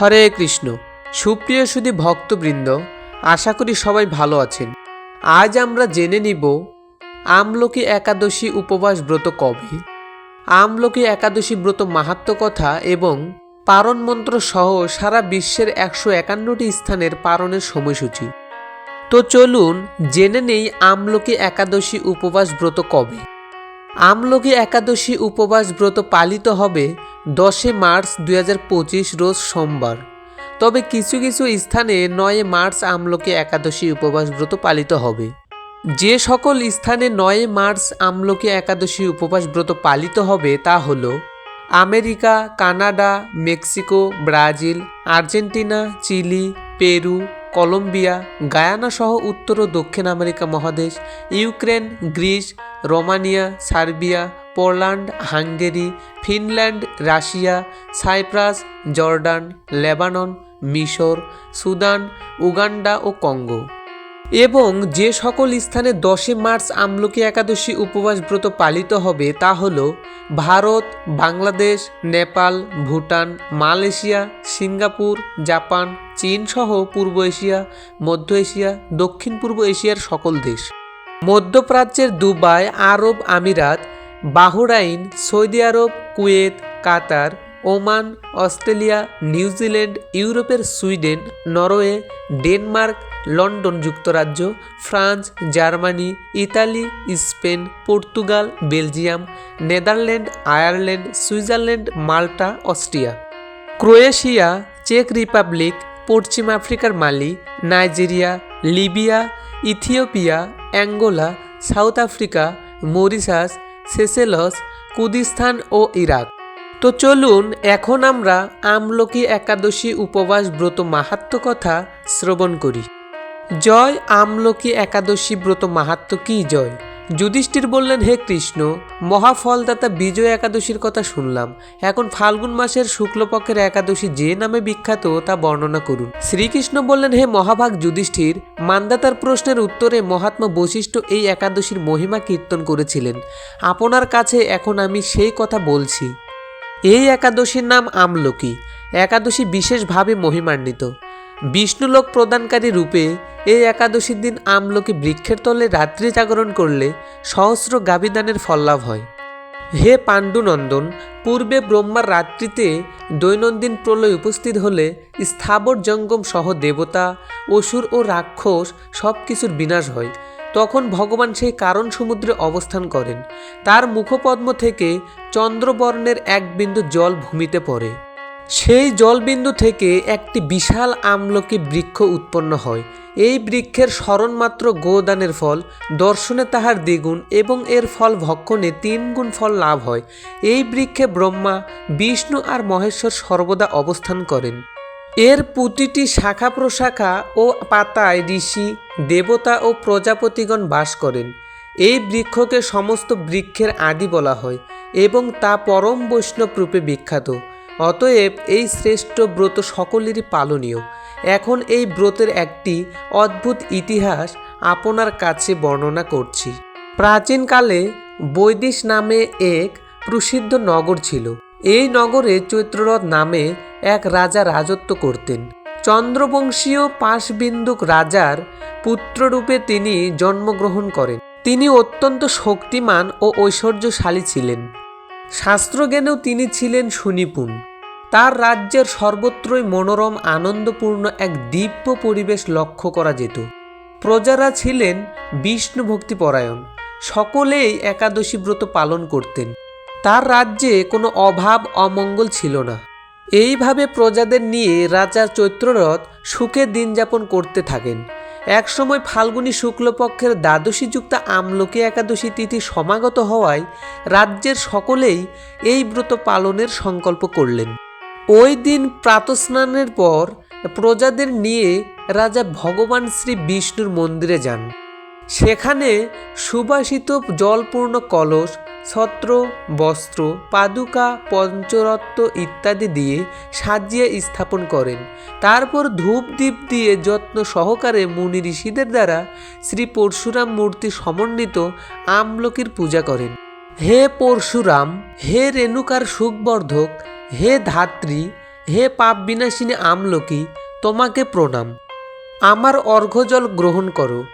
হরে কৃষ্ণ। সুপ্রিয় সুধী ভক্তবৃন্দ, আশা করি সবাই ভালো আছেন। আজ আমরা জেনে নিব, আমলকি একাদশী উপবাস ব্রত কবে? আমলকি একাদশী ব্রত মাহাত্ম কথা এবং পারণ মন্ত্র সহ সারা বিশ্বের একশো একান্নটি স্থানের পারণের সময়সূচি। তো চলুন জেনে নেই আমলকি একাদশী উপবাস ব্রত কবে। আমলকি একাদশী উপবাস ব্রত পালিত হবে দশে মার্চ দু হাজার পঁচিশ রোজ সোমবার। তবে কিছু কিছু স্থানে নয় মার্চ আমলকি একাদশী উপবাস ব্রত পালিত হবে। যে সকল স্থানে নয় মার্চ আমলকি একাদশী উপবাস ব্রত পালিত হবে তা হল America, Canada, Mexico, Brazil, Argentina, Chile, Peru Colombia, Guyana সহ উত্তর ও দক্ষিণ আমেরিকা মহাদেশ, Ukraine, Greece, Romania, Serbia, Poland, Hungary, Finland, Russia, Cyprus, Jordan, Lebanon, মিশর, সুদান, উগান্ডা ও কঙ্গো। এবং যে সকল স্থানে দশই মার্চ আমলকি একাদশী উপবাস ব্রত পালিত হবে তা হল Bharat, Bangladesh, Nepal, Bhutan, Malaysia, Singapore, Japan, চীন সহ পূর্ব এশিয়া, মধ্য এশিয়া, দক্ষিণ পূর্ব এশিয়ার সকল দেশ। মধ্যপ্রাচ্যের দুবাই, আরব আমিরাত, বাহরাইন, সৌদি আরব, Kuwait, Qatar, Oman, Australia, New Zealand, ইউরোপের সুইডেন, নরওয়ে, ডেনমার্ক লন্ডন যুক্তরাজ্য, France, Germany, Italy, Spain, Portugal, Belgium, Netherland, Ireland, Switzerland, Malta, Austria. Croatia, check Republic, পশ্চিম আফ্রিকার Mali, Nigeria, Libya, Ethiopia, Angola, South Africa, Mauritius, Seychelles, Kurdistan ও Iraq. তো চলুন, এখন আমরা আমলকি একাদশী উপবাস ব্রত মাহাত্ম কথা শ্রবণ করি। জয় আমলকি একাদশী ব্রত মাহাত্ম কি জয়? যুধিষ্ঠির বললেন, হে কৃষ্ণ, মহাফলদাতা বিজয় একাদশীর কথা শুনলাম। এখন ফাল্গুন মাসের শুক্লপক্ষের একাদশী যে নামে বিখ্যাত তা বর্ণনা করুন। শ্রীকৃষ্ণ বললেন, হে মহাভাগ যুধিষ্ঠির, মান্দাতার প্রশ্নের উত্তরে মহাত্মা বৈশিষ্ট্য এই একাদশীর মহিমা কীর্তন করেছিলেন। আপনার কাছে এখন আমি সেই কথা বলছি। এই একাদশীর নাম আমলকি। একাদশী বিশেষভাবে মহিমান্বিত। বিষ্ণুলোক প্রদানকারী রূপে এই একাদশীর দিন আমলকি বৃক্ষের তলে রাত্রি জাগরণ করলে সহস্র গাবিদানের ফল লাভ হয়। হে পাণ্ডুনন্দন, পূর্বে ব্রহ্মার রাত্রিতে দৈনন্দিন প্রলয় উপস্থিত হলে স্থাবর জঙ্গম সহ দেবতা, অসুর ও রাক্ষস সব কিছুর বিনাশ হয়। তখন ভগবান সেই কারণ সমুদ্রে অবস্থান করেন। তার মুখপদ্ম থেকে চন্দ্রবর্ণের এক বিন্দু জল ভূমিতে পড়ে। সেই জলবিন্দু থেকে একটি বিশাল আমলকি বৃক্ষ উৎপন্ন হয়। এই বৃক্ষের স্মরণমাত্র গোদানের ফল, দর্শনে তাহার দ্বিগুণ এবং এর ফল ভক্ষণে তিন গুণ ফল লাভ হয়। এই বৃক্ষে ব্রহ্মা, বিষ্ণু আর মহেশ্বর সর্বদা অবস্থান করেন। এর প্রতিটি শাখা প্রশাখা ও পাতায় ঋষি, দেবতা ও প্রজাপতিগণ বাস করেন। এই বৃক্ষকে সমস্ত বৃক্ষের আদি বলা হয় এবং তা পরম বৈষ্ণব রূপে বিখ্যাত। অতএব এই শ্রেষ্ঠ ব্রত সকলেরই পালনীয়। এখন এই ব্রতের একটি অদ্ভুত ইতিহাস আপনার কাছে বর্ণনা করছি। প্রাচীনকালে বৈদিশ নামে এক প্রসিদ্ধ নগর ছিল। এই নগরে চৈত্ররথ নামে এক রাজা রাজত্ব করতেন। চন্দ্রবংশীয় পাশবিন্দুক রাজার পুত্ররূপে তিনি জন্মগ্রহণ করেন। তিনি অত্যন্ত শক্তিমান ও ঐশ্বর্যশালী ছিলেন। শাস্ত্রজ্ঞানেও তিনি ছিলেন সুনিপুণ। তার রাজ্যের সর্বত্রই মনোরম, আনন্দপূর্ণ এক দিব্য পরিবেশ লক্ষ্য করা যেত। প্রজারা ছিলেন বিষ্ণু ভক্তিপরায়ণ। সকলেই একাদশী ব্রত পালন করতেন। তার রাজ্যে কোনো অভাব, অমঙ্গল ছিল না। এইভাবে প্রজাদের নিয়ে রাজা চৈত্ররথ সুখে দিন যাপন করতে থাকেন। একসময় ফাল্গুনী শুক্লপক্ষের দ্বাদশীযুক্ত যুক্ত আমলকি একাদশী তিথি সমাগত হওয়ায় রাজ্যের সকলেই এই ব্রত পালনের সংকল্প করলেন। ওই দিন প্রাতস্নানের পর প্রজাদের নিয়ে রাজা ভগবান শ্রী বিষ্ণুর মন্দিরে যান। সেখানে সুবাসিত জলপূর্ণ কলস, ছত্র, বস্ত্র, পাদুকা, পঞ্চরত্ন ইত্যাদি দিয়ে সাজিয়ে স্থাপন করেন। তারপর ধূপ দ্বীপ দিয়ে যত্ন সহকারে মুনি ঋষিদের দ্বারা শ্রী পরশুরাম মূর্তি সমন্বিত আমলকির পূজা করেন। হে পরশুরাম, হে রেণুকার সুখবর্ধক, হে ধাত্রী, হে পাপ বিনাশিনী আমলকি, তোমাকে প্রণাম। আমার অর্ঘ্যজল গ্রহণ করো।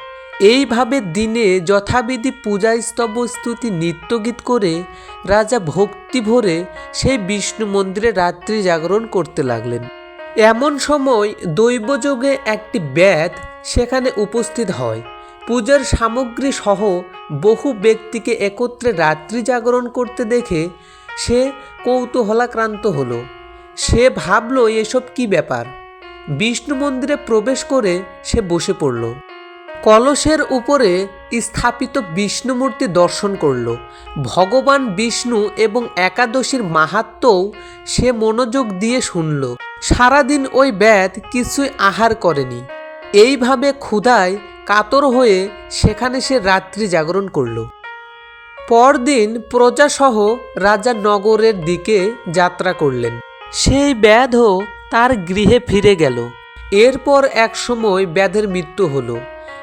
এইভাবে দিনে যথাবিধি পূজা স্তব স্তুতি নৃত্যগীত করে রাজা ভক্তি ভরে সেই বিষ্ণু মন্দিরে রাত্রি জাগরণ করতে লাগলেন। এমন সময় দৈবযোগে একটি ব্যাধ সেখানে উপস্থিত হয়। পূজার সামগ্রী সহ বহু ব্যক্তিকে একত্রে রাত্রি জাগরণ করতে দেখে সে কৌতূহলাক্রান্ত হলো। সে ভাবল, এসব কি ব্যাপার? বিষ্ণু মন্দিরে প্রবেশ করে সে বসে পড়ল। কলসের উপরে স্থাপিত বিষ্ণুমূর্তি দর্শন করল। ভগবান বিষ্ণু এবং একাদশীর মাহাত্ম্যও সে মনোযোগ দিয়ে শুনল। সারাদিন ওই ব্যাধ কিছুই আহার করেনি। এইভাবে ক্ষুধায় কাতর হয়ে সেখানে সে রাত্রি জাগরণ করল। পরদিন প্রজাসহ রাজা নগরের দিকে যাত্রা করলেন। সেই ব্যাধও তার গৃহে ফিরে গেল। এরপর এক সময় ব্যাধের মৃত্যু হলো।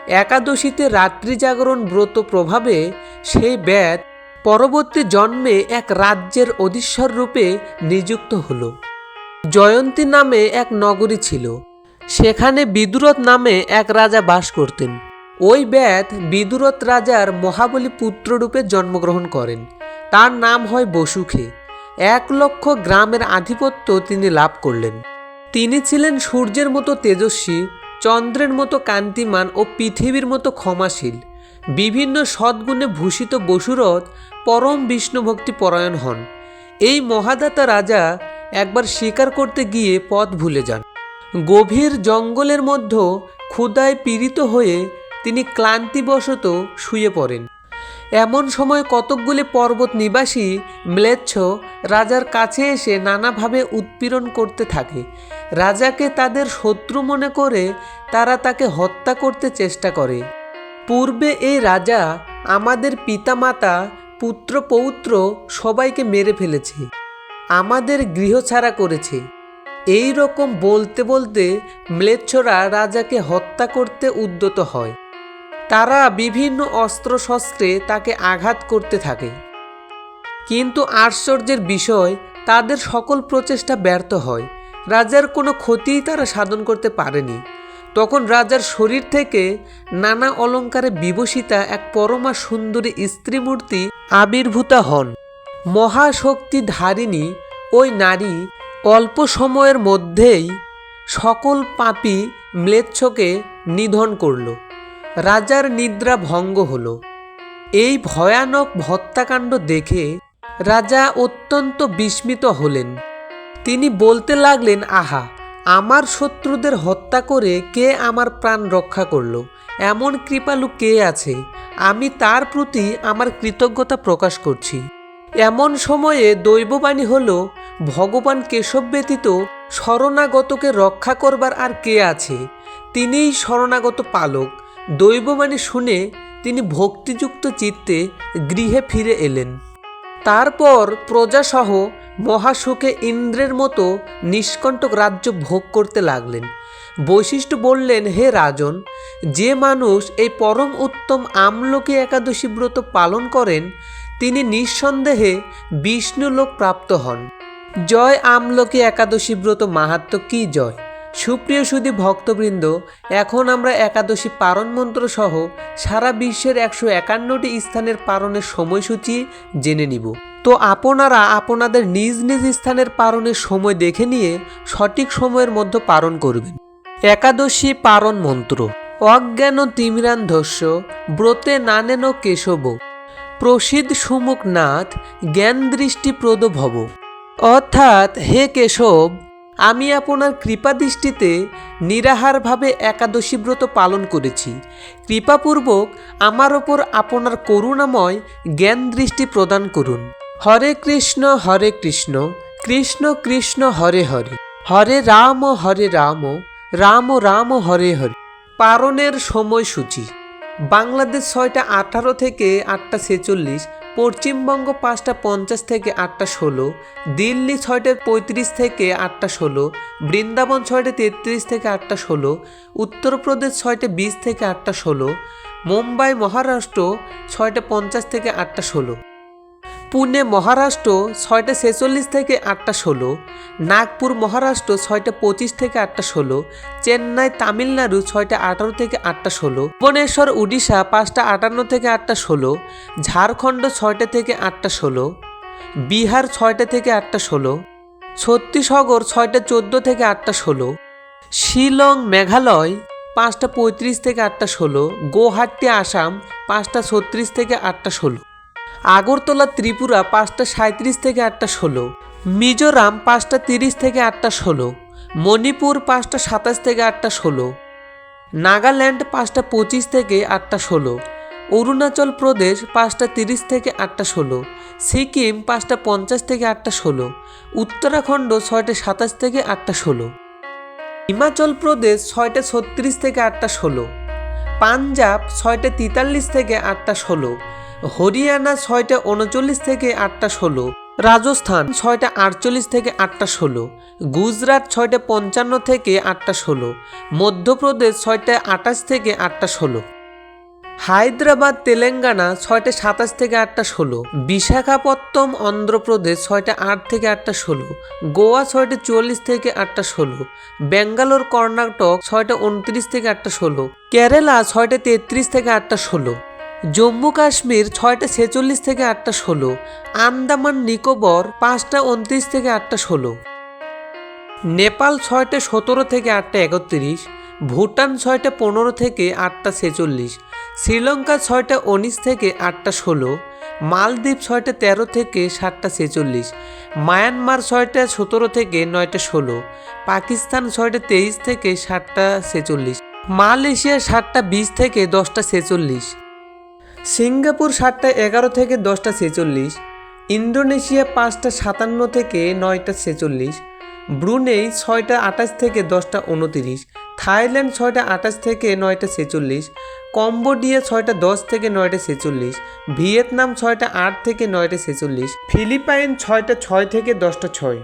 একাদশীতে রাত্রি জাগরণ ব্রত প্রভাবে সেই ব্যাধ পরবর্তী জন্মে এক রাজ্যের অধীশ্বর রূপে নিযুক্ত হল। জয়ন্তী নামে এক নগরী ছিল। সেখানে বিদুরথ নামে এক রাজা বাস করতেন। ওই ব্যাধ বিদুরথ রাজার মহাবলী পুত্ররূপে জন্মগ্রহণ করেন। তার নাম হয় বসুখে। এক লক্ষ গ্রামের আধিপত্য তিনি লাভ করলেন। তিনি ছিলেন সূর্যের মতো তেজস্বী চন্দ্রের মতো কান্তিমান ও পৃথিবীর মতো ক্ষমাশীল। বিভিন্ন সদ্গুণে ভূষিত বসুরথ পরম বিষ্ণুভক্তি পরায়ণ হন। এই মহাদাতা রাজা একবার শিকার করতে গিয়ে পথ ভুলে যান। গভীর জঙ্গলের মধ্যে ক্ষুদায় পীড়িত হয়ে তিনি ক্লান্তিবশত শুয়ে পড়েন। এমন সময় কতকগুলি পর্বত নিবাসী ম্লেচ্ছ রাজার কাছে এসে নানাভাবে উৎপীড়ন করতে থাকে। রাজাকে তাদের শত্রু মনে করে তারা তাকে হত্যা করতে চেষ্টা করে। পূর্বে এই রাজা আমাদের পিতামাতা পুত্র পৌত্র সবাইকে মেরে ফেলেছে, আমাদের গৃহ ছাড়া করেছে। এই রকম বলতে বলতে ম্লেচ্ছরা রাজাকে হত্যা করতে উদ্যত হয়। তারা বিভিন্ন অস্ত্রশস্ত্রে তাকে আঘাত করতে থাকে। কিন্তু আশ্চর্যের বিষয়, তাদের সকল প্রচেষ্টা ব্যর্থ হয়। রাজার কোনো ক্ষতিই তারা সাধন করতে পারেনি। তখন রাজার শরীর থেকে নানা অলঙ্কারে বিভূষিতা এক পরমা সুন্দরী স্ত্রীমূর্তি আবির্ভূতা হন। মহাশক্তি ধারিণী ওই নারী অল্প সময়ের মধ্যেই সকল পাপী ম্লেচ্ছকে নিধন করল। রাজার নিদ্রা ভঙ্গ হল। এই ভয়ানক হত্যাকাণ্ড দেখে রাজা অত্যন্ত বিস্মিত হলেন। তিনি বলতে লাগলেন, আহা, আমার শত্রুদের হত্যা করে কে আমার প্রাণ রক্ষা করল? এমন কৃপালু কে আছে? আমি তার প্রতি আমার কৃতজ্ঞতা প্রকাশ করছি। এমন সময়ে দৈববাণী হল, ভগবান কেশব ব্যতীত শরণাগতকে রক্ষা করবার আর কে আছে? তিনিই শরণাগত পালক। দৈববাণী শুনে তিনি ভক্তিযুক্ত চিত্তে গৃহে ফিরে এলেন। তারপর প্রজাসহ মহাসুখে ইন্দ্রের মতো নিষ্কণ্টক রাজ্য ভোগ করতে লাগলেন। বৈশিষ্ট্য বললেন, হে রাজন, যে মানুষ এই পরম উত্তম আমলকি একাদশী ব্রত পালন করেন, তিনি নিঃসন্দেহে বিষ্ণুলোক প্রাপ্ত হন। জয় আমলকি একাদশী ব্রত মাহাত্ম কী জয়? সুপ্রিয় সুদী ভক্তবৃন্দ, এখন আমরা একাদশী পারণ মন্ত্র সহ সারা বিশ্বের একশো একান্নটি স্থানের পারণের সময়সূচি জেনে নিব। তো আপনারা আপনাদের নিজ নিজ স্থানের পারণের সময় দেখে নিয়ে সঠিক সময়ের মধ্যে পারণ করবেন। একাদশী পারণ মন্ত্র। অজ্ঞান তিমিরান্ধস্য ব্রতে নানেন কেশব। প্রসিদ্ধ সুমুখ নাথ, জ্ঞান দৃষ্টি প্রদ ভব। অর্থাৎ হে কেশব আমি আপনার কৃপা দৃষ্টিতে নিরাহারভাবে একাদশী ব্রত পালন করেছি। কৃপাপূর্বক আমার ওপর আপনার করুণাময় জ্ঞান দৃষ্টি প্রদান করুন। হরে কৃষ্ণ হরে কৃষ্ণ কৃষ্ণ কৃষ্ণ, হরে হরে। হরে রাম হরে রাম রাম রাম, হরে হরে। পারণের সময়সূচি। বাংলাদেশ ছয়টা আঠারো থেকে আটটা ছেচল্লিশ পশ্চিমবঙ্গ পাঁচটা পঞ্চাশ থেকে আটটা ষোলো, দিল্লি ছয়টা পঁয়ত্রিশ থেকে আটটা ষোলো, বৃন্দাবন ছয়টা তেত্রিশ থেকে আটটা ষোলো, উত্তরপ্রদেশ ছয়টা বিশ থেকে আটটা ষোলো, মুম্বাই, মহারাষ্ট্র ছয়টা পঞ্চাশ থেকে আটটা ষোলো। পুনে মহারাষ্ট্র ছয়টা ছেচল্লিশ থেকে আটটা ষোলো, নাগপুর মহারাষ্ট্র ছয়টা পঁচিশ থেকে আটটা ষোলো, চেন্নাই তামিলনাড়ু ছয়টা আঠারো থেকে আটটা ষোলো, ভুবনেশ্বর উড়িষ্যা পাঁচটা আটান্ন থেকে আটটা ষোলো, ঝাড়খণ্ড ছয়টা থেকে আটটা ষোলো, বিহার ছয়টা থেকে আটটা ষোলো, ছত্তিশগড় ছয়টা চোদ্দ থেকে আটটা ষোলো, শিলং মেঘালয় পাঁচটা পঁয়ত্রিশ থেকে আটটা ষোলো গুয়াহাটি আসাম পাঁচটা ছত্রিশ থেকে আটটা ষোলো। আগরতলা ত্রিপুরা পাঁচটা সাঁত্রিশ থেকে আটটা ষোলো। মিজোরাম পাঁচটা তিরিশ থেকে আটটা ষোলো। মণিপুর পাঁচটা সাতাশ থেকে আটটা ষোলো। নাগাল্যান্ড পাঁচটা পঁচিশ থেকে আটটা ষোলো। অরুণাচল প্রদেশ পাঁচটা তিরিশ থেকে আটটা ষোলো। সিকিম পাঁচটা পঞ্চাশ থেকে আটটা ষোলো। উত্তরাখণ্ড ছয়টা সাতাশ থেকে আটটা ষোলো। হিমাচল প্রদেশ ছয়টা ছত্রিশ থেকে আটটা ষোলো। পাঞ্জাব ছয়টা তেতাল্লিশ থেকে আটটা ষোলো। হরিয়ানা ছয়টা উনচল্লিশ থেকে আটটা ষোলো, রাজস্থান ছয়টা আটচল্লিশ থেকে আটটা ষোলো, গুজরাট ছয়টা পঞ্চান্ন থেকে আটটা ষোলো, মধ্যপ্রদেশ ছয়টা আটাশ থেকে আটটা ষোলো। হায়দ্রাবাদ, তেলেঙ্গানা ছয়টা সাতাশ থেকে আটটা ষোলো বিশাখাপত্তম অন্ধ্রপ্রদেশ ছয়টা আট থেকে আটটা ষোলো, গোয়া ছয়টা চুয়াল্লিশ থেকে আটটা ষোলো, ব্যাঙ্গালোর, কর্ণাটক ছয়টা উনত্রিশ থেকে আটটা ষোলো, কেরালা ছয়টা তেত্রিশ থেকে আটটা ষোলো। জম্মু কাশ্মীর ছয়টা ছেচল্লিশ থেকে আটটা ষোলো। আন্দামান নিকোবর পাঁচটা উনত্রিশ থেকে আটটা ষোলো। নেপাল ছয়টা সতেরো থেকে আটটা একত্রিশ। ভুটান ছয়টা পনেরো থেকে আটটা ছেচল্লিশ। শ্রীলঙ্কা ছয়টা উনিশ থেকে আটটা ষোলো। মালদ্বীপ ছয়টা তেরো থেকে সাতটা ছেচল্লিশ। মায়ানমার ছয়টা সতেরো থেকে নয়টা ষোলো। পাকিস্তান ছয়টা তেইশ থেকে সাতটা ছেচল্লিশ। মালয়েশিয়া সাতটা বিশ থেকে দশটা ছেচল্লিশ। সিঙ্গাপুর সাতটা এগারো থেকে দশটা ছেচল্লিশ, ইন্দোনেশিয়া পাঁচটা সাতান্ন থেকে নয়টা ছেচল্লিশ, ব্রুনেই ছয়টা আঠাশ থেকে দশটা উনতিরিশ, থাইল্যান্ড ছয়টা আঠাশ থেকে নয়টা ছেচল্লিশ, কম্বোডিয়া ছয়টা দশ থেকে নয়টা ছেচল্লিশ, ভিয়েতনাম ছয়টা আট থেকে নয়টা ছেচল্লিশ, ফিলিপাইন ছয়টা ছয় থেকে দশটা ছয়,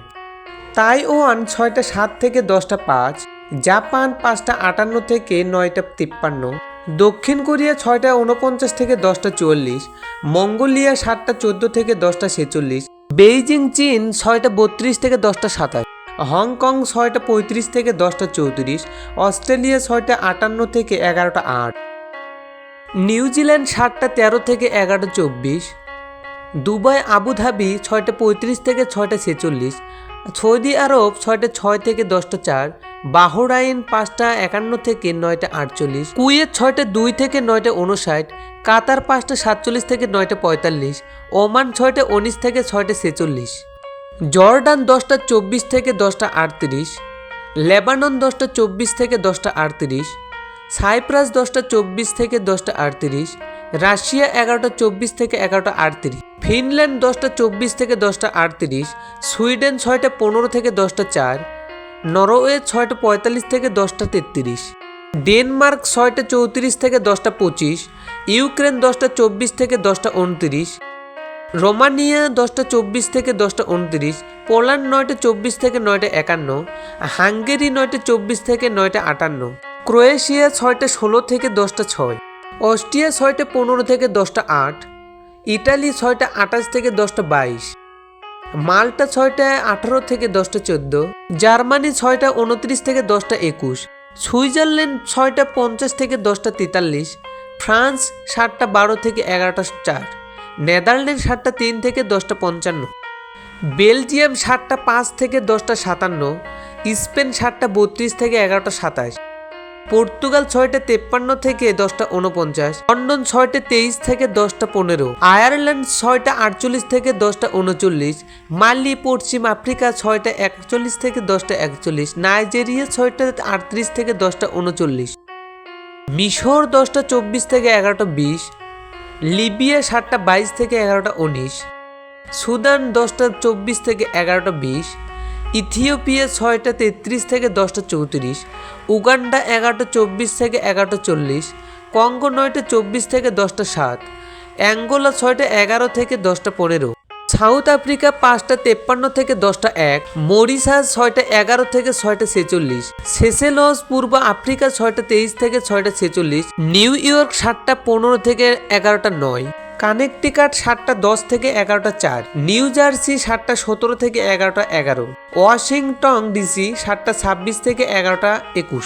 তাইওয়ান ছয়টা সাত থেকে দশটা পাঁচ, জাপান পাঁচটা আটান্ন থেকে নয়টা তিপ্পান্ন দক্ষিণ কোরিয়া ছয়টা উনপঞ্চাশ থেকে দশটা চুয়াল্লিশ, মঙ্গোলিয়া সাতটা চোদ্দ থেকে দশটা ছেচল্লিশ, বেইজিং চীন ছয়টা বত্রিশ থেকে দশটা সাতাশ, হংকং ছয়টা পঁয়ত্রিশ থেকে দশটা চৌত্রিশ, অস্ট্রেলিয়া ছয়টা আটান্ন থেকে এগারোটা আট নিউজিল্যান্ড সাতটা তেরো থেকে এগারোটা চব্বিশ, দুবাই আবুধাবি ছয়টা পঁয়ত্রিশ থেকে ছয়টা ছেচল্লিশ সৌদি আরব ছয়টা ছয় থেকে দশটা চার, বাহরাইন পাঁচটা একান্ন থেকে নয়টা আটচল্লিশ, কুয়েত ছয়টা দুই থেকে নয়টা উনষাট কাতার পাঁচটা সাতচল্লিশ থেকে নয়টা পঁয়তাল্লিশ, ওমান ছয়টা উনিশ থেকে ছয়টা ছেচল্লিশ। জর্ডান দশটা চব্বিশ থেকে দশটা আটত্রিশ, লেবানন দশটা চব্বিশ থেকে দশটা আটত্রিশ, সাইপ্রাস দশটা চব্বিশ থেকে দশটা আটত্রিশ রাশিয়া এগারোটা চব্বিশ থেকে এগারোটা আটত্রিশ, ফিনল্যান্ড দশটা চব্বিশ থেকে দশটা আটত্রিশ, সুইডেন ছয়টা পনেরো থেকে দশটা চার, নরওয়ে ছয়টা পঁয়তাল্লিশ থেকে দশটা তেত্রিশ, ডেনমার্ক ছয়টা চৌত্রিশ থেকে দশটা পঁচিশ, ইউক্রেন দশটা চব্বিশ থেকে দশটা উনত্রিশ, রোমানিয়া দশটা চব্বিশ থেকে দশটা উনত্রিশ, পোল্যান্ড নয়টা চব্বিশ থেকে নয়টা একান্ন, হাঙ্গেরি নয়টা চব্বিশ থেকে নয়টা আটান্ন, ক্রোয়েশিয়া ছয়টা ষোলো থেকে দশটা ছয় অস্ট্রিয়া ছয়টা পনেরো থেকে দশটা আট, ইটালি ছয়টা আঠাশ থেকে দশটা বাইশ, মাল্টা ছয়টা আঠারো থেকে দশটা চোদ্দ, জার্মানি ছয়টা উনত্রিশ থেকে দশটা একুশ, সুইজারল্যান্ড ছয়টা পঞ্চাশ থেকে দশটা তেতাল্লিশ, ফ্রান্স সাতটা বারো থেকে এগারোটা চার, নেদারল্যান্ড সাতটা তিন থেকে দশটা পঞ্চান্ন, বেলজিয়াম সাতটা পাঁচ থেকে দশটা সাতান্ন, স্পেন সাতটা বত্রিশ থেকে এগারোটা সাতাশ পর্তুগাল ছয়টা তেপ্পান্ন থেকে দশটা উনপঞ্চাশ লন্ডন ছয়টা তেইশ থেকে দশটা পনেরো, আয়ারল্যান্ড ছয়টা আটচল্লিশ থেকে দশটা উনচল্লিশ মালি পশ্চিম আফ্রিকা ছয়টা একচল্লিশ থেকে দশটা একচল্লিশ, নাইজেরিয়া ছয়টা আটত্রিশ থেকে দশটা উনচল্লিশ মিশর দশটা চব্বিশ থেকে এগারোটা বিশ, লিবিয়া সাতটা বাইশ থেকে এগারোটা উনিশ, সুদান দশটা চব্বিশ থেকে এগারোটা বিশ ইথিওপিয়া ছয়টা তেত্রিশ থেকে দশটা চৌত্রিশ, উগান্ডা এগারোটা চব্বিশ থেকে এগারোটা চল্লিশ, কঙ্গো নয়টা চব্বিশ থেকে দশটা সাত, অ্যাঙ্গোলা ছয়টা এগারো থেকে দশটা পনেরো, সাউথ আফ্রিকা পাঁচটা তেপ্পান্ন থেকে দশটা এক, মরিশাস ছয়টা এগারো থেকে ছয়টা ছেচল্লিশ, সেসেলস পূর্ব আফ্রিকা ছয়টা তেইশ থেকে ছয়টা ছেচল্লিশ, নিউ ইয়র্ক সাতটা পনেরো থেকে এগারোটা নয়। কানেকটিকাট সাতটা দশ থেকে এগারোটা চার, নিউ জার্সি সাতটা সতেরো থেকে এগারোটা এগারো, ওয়াশিংটন ডিসি সাতটা ছাব্বিশ থেকে এগারোটা একুশ।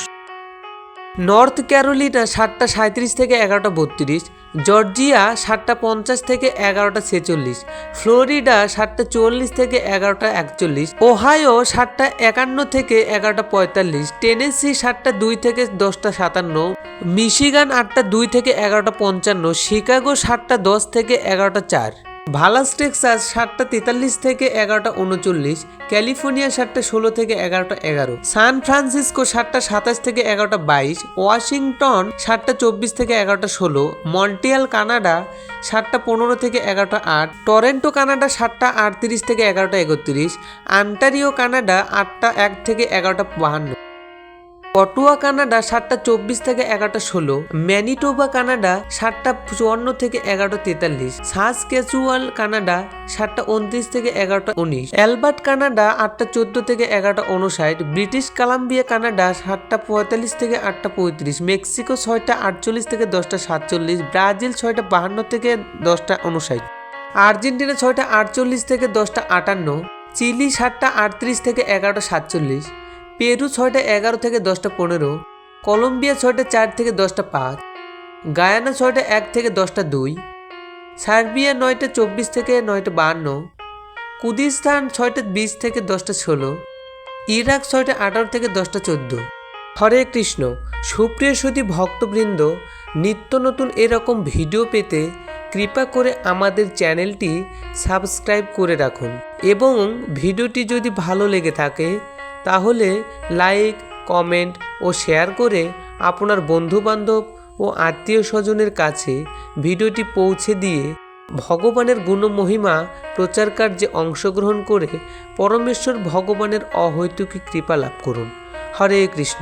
নর্থ ক্যারোলিনা সাতটা সাঁত্রিশ থেকে এগারোটা বত্রিশ, জর্জিয়া সাতটা পঞ্চাশ থেকে এগারোটা ছেচল্লিশ, ফ্লোরিডা সাতটা চল্লিশ থেকে এগারোটা একচল্লিশ, ওহাইও সাতটা একান্ন থেকে এগারোটা পঁয়তাল্লিশ, টেনেসি সাতটা দুই থেকে দশটা সাতান্ন, মিশিগান আটটা দুই থেকে এগারোটা পঞ্চান্ন, শিকাগো সাতটা দশ থেকে এগারোটা চার। ভালাস টেক্সাস সাতটা তেতাল্লিশ থেকে এগারোটা উনচল্লিশ, ক্যালিফোর্নিয়া সাতটা ষোলো থেকে এগারোটা এগারো, সান ফ্রান্সিসকো সাতটা সাতাশ থেকে এগারোটা বাইশ, ওয়াশিংটন সাতটা চব্বিশ থেকে এগারোটা ষোলো মন্টিয়াল কানাডা সাতটা পনেরো থেকে এগারোটা আট, টরেন্টো, কানাডা সাতটা আটত্রিশ থেকে এগারোটা একত্রিশ, আন্টারিও, কানাডা আটটা এক থেকে এগারোটা বাহান্ন। পটুয়া, কানাডা সাতটা চব্বিশ থেকে এগারোটা ষোলো। ম্যানিটোবা, কানাডা সাতটা চুয়ান্ন থেকে এগারোটা তেতাল্লিশ। সাস ক্যাচুয়াল কানাডা সাতটা উনত্রিশ থেকে এগারোটা উনিশ। অ্যালবার্ট, কানাডা আটটা চোদ্দ থেকে এগারোটা উনষাট ব্রিটিশ কলাম্বিয়া, কানাডা সাতটা পঁয়তাল্লিশ থেকে আটটা পঁয়ত্রিশ। মেক্সিকো ছয়টা আটচল্লিশ থেকে দশটা সাতচল্লিশ। ব্রাজিল ছয়টা বাহান্ন থেকে দশটা উনষাট আর্জেন্টিনা ছয়টা আটচল্লিশ থেকে দশটা আটান্ন। চিলি সাতটা আটত্রিশ থেকে এগারোটা সাতচল্লিশ। পেরু ছয়টা এগারো থেকে দশটা পনেরো, কলম্বিয়া ছয়টা চার থেকে দশটা পাঁচ, গায়ানা ছয়টা এক থেকে দশটা দুই, সার্বিয়া নয়টা চব্বিশ থেকে নয়টা বাহান্ন কুদিস্তান ছয়টা বিশ থেকে দশটা ষোলো, ইরাক ছয়টা আঠারো থেকে দশটা চোদ্দ। হরে কৃষ্ণ, সুপ্রিয় সুদী ভক্তবৃন্দ, নিত্য নতুন এরকম ভিডিও পেতে কৃপা করে আমাদের চ্যানেলটি সাবস্ক্রাইব করে রাখুন এবং ভিডিওটি যদি ভালো লেগে থাকে তাহলে লাইক কমেন্ট ও শেয়ার করে আপনার বন্ধুবান্ধব ও আত্মীয় স্বজনের কাছে ভিডিওটি পৌঁছে দিয়ে ভগবানের গুণমহিমা প্রচার কার্যে অংশগ্রহণ করে পরমেশ্বর ভগবানের অহৈতুকী কৃপা লাভ করুন। হরে কৃষ্ণ।